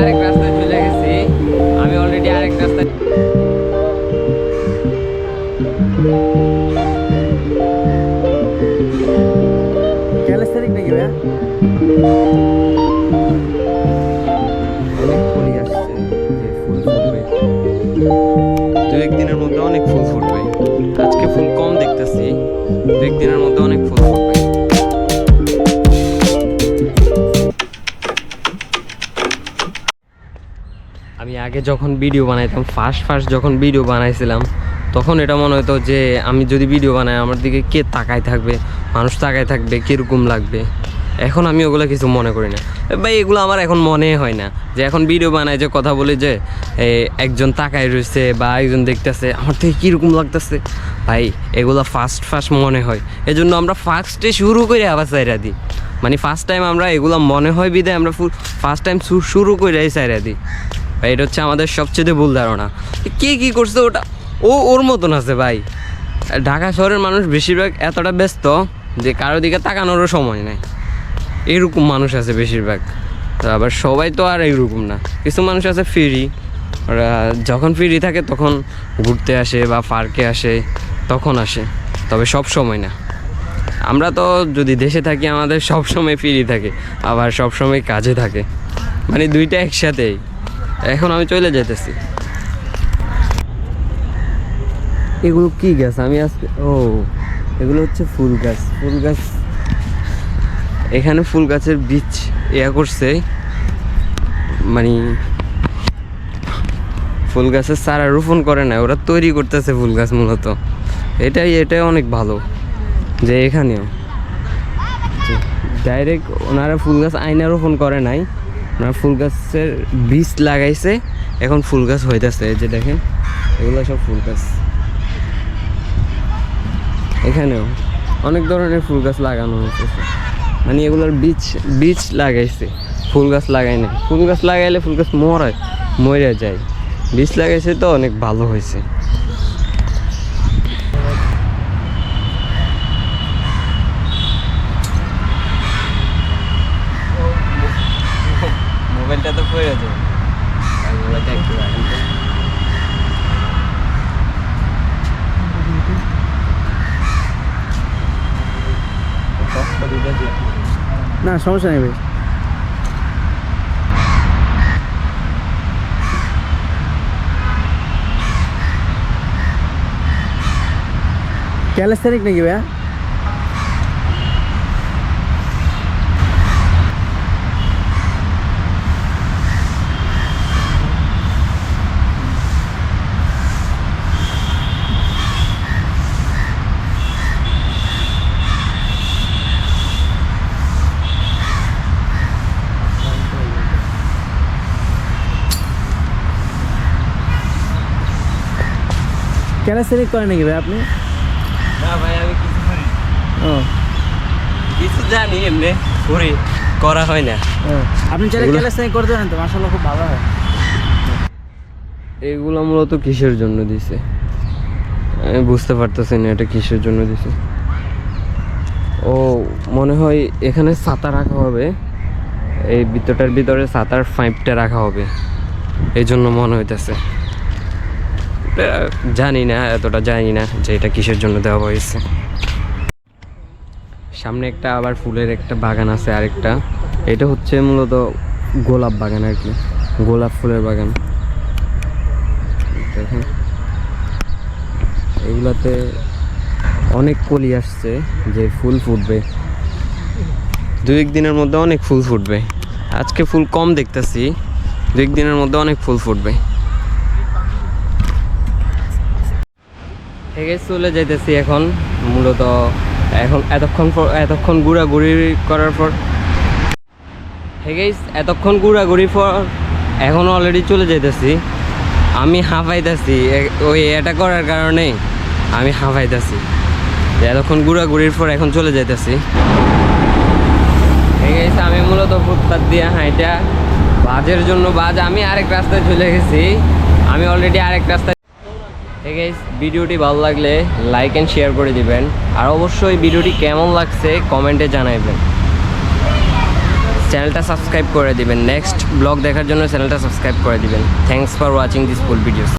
আরেক রাস্তায় চলে গেছি। আমি অলরেডি আরেক রাস্তায় ক্যালেস্টারিক নাকি ভাইয়া? অনেক ফুলই আসছে যে ফুল ফুটবে। দু একদিনের মধ্যে অনেক ফুল ফুটবে। আজকে ফুল কম দেখতেছি। দু একদিনের মধ্যে অনেক ফুল ফুটবে। আমি আগে যখন ভিডিও বানাইতাম ফার্স্ট ফার্স্ট যখন ভিডিও বানাইছিলাম, তখন এটা মনে হতো যে আমি যদি ভিডিও বানাই, আমার দিকে কে তাকায় থাকবে? মানুষ তাকায় থাকবে, কীরকম লাগবে? এখন আমি ওগুলো কিছু মনে করি না। ভাই, এগুলো আমার এখন মনে হয় না। যে এখন ভিডিও বানায়, যে কথা বলি যে একজন তাকায় রয়েছে বা একজন দেখতেছে, আমার থেকে কীরকম লাগতেছে? ভাই, এগুলো ফার্স্ট ফার্স্ট মনে হয়। এজন্য আমরা ফার্স্টে শুরু করে আবার চাইরা দিই। মানে ফার্স্ট টাইম আমরা এগুলো মনে হয় বিদায় আমরা ফার্স্ট টাইম শুরু করে চাইরা দিই। ভাই, এটা হচ্ছে আমাদের সবচেয়ে ভুল ধারণা। কে কী করছে ওটা? ও ওর মতন আছে ভাই। ঢাকা শহরের মানুষ বেশিরভাগ এতটা ব্যস্ত যে কারও দিকে তাকানোরও সময় নেই। এরকম মানুষ আছে বেশিরভাগ। আবার সবাই তো আর এইরকম না। কিছু মানুষ আছে ফ্রি ওরা যখন ফ্রি থাকে তখন ঘুরতে আসে বা পার্কে আসে, তখন আসে। তবে সব সময় না। আমরা তো যদি দেশে থাকি, আমাদের সব সময় ফ্রি থাকে। আবার সব সময় কাজে থাকে। মানে দুইটা একসাথেই। এখন আমি চলে যেতেছি এগুলো কি গাছ? আমি আজকে ও, এগুলো হচ্ছে ফুল গাছ। ফুল গাছ এখানে ফুল গাছের বীজ ইয়া করছে। মানে ফুল গাছের চারা রোপণ করে না, ওরা তৈরি করতেছে ফুল গাছ মূলত। এটাই এটাই অনেক ভালো, যে এখানেও। ডাইরেক্ট ওনারা ফুল গাছ আইনা রোপণ করে নাই। ওনারা ফুল গাছের বীজ লাগাইছে, এখন ফুল গাছ হইতেছে যে দেখেন, এগুলো সব ফুল গাছ। এখানেও অনেক ধরনের ফুল গাছ লাগানো হয়েছে মানে এগুলোর বীজ বীজ লাগাইছে, ফুল গাছ লাগাই না ফুল গাছ লাগাইলে ফুল গাছ মরায় মরে যায়। বীজ লাগাইছে তো অনেক ভালো হয়েছে না সমস্যা নেই ভাই ক্যালেস্টারিক নাকি ভাইয়া ক্যালেস্টারিক করেন নাকি ভাই আপনি? না ভাই আমি কিছু করি ও। কিছু জানি এমনি করি করা হয় না। আপনি করতে পারেন তো খুব ভালো হয়। এগুলো মূলত কিসের জন্য দিছে? আমি বুঝতে পারতেছি না এটা কিসের জন্য দিছে? ও মনে হয় এখানে ছাতা রাখা হবে। এই ভিতরটার ভিতরে ছাতার পাইপটা রাখা হবে। এই জন্য মনে হইতেছে। জানি না এতটা জানি না যে এটা কিসের জন্য দেওয়া হয়েছে। সামনে একটা আবার ফুলের একটা বাগান আছে আরেকটা। এটা হচ্ছে মূলত গোলাপ বাগান আর কি, গোলাপ ফুলের বাগান। দেখেন। এগুলাতে অনেক কলি আসছে যে ফুল ফুটবে। দু দিনের মধ্যে অনেক ফুল ফুটবে। আজকে ফুল কম দেখতেছি, দু দিনের মধ্যে অনেক ফুল ফুটবে। থেকে চলে যাইতেছি এখন, মূলত এখন এতক্ষণ এতক্ষণ ঘোরাঘুরি করার পর। থেকে এতক্ষণ ঘোরাঘুরি পর এখন অলরেডি চলে যাইতেছি। আমি হাঁপাইতেছি, এ- ওই এটা করার কারণে আমি হাঁপাইতেছি। যে এতক্ষণ ঘোরাঘুরির পর এখন চলে যাইতেছি। আছে আমি মূলত ফুটপাত দিয়ে হাঁইটা, বাজের জন্য বাজ, আমি আরেক রাস্তায় চলে গেছি। আমি অলরেডি আরেক রাস্তায় ভিডিওটি ভালো লাগলে লাইক অ্যান্ড শেয়ার করে দিবেন। আর অবশ্যই ভিডিওটি কেমন লাগছে কমেন্টে জানাইবেন। চ্যানেলটা সাবস্ক্রাইব করে দিবেন। নেক্সট ব্লগ দেখার জন্য চ্যানেলটা সাবস্ক্রাইব করে দিবেন। Thanks for watching this full videos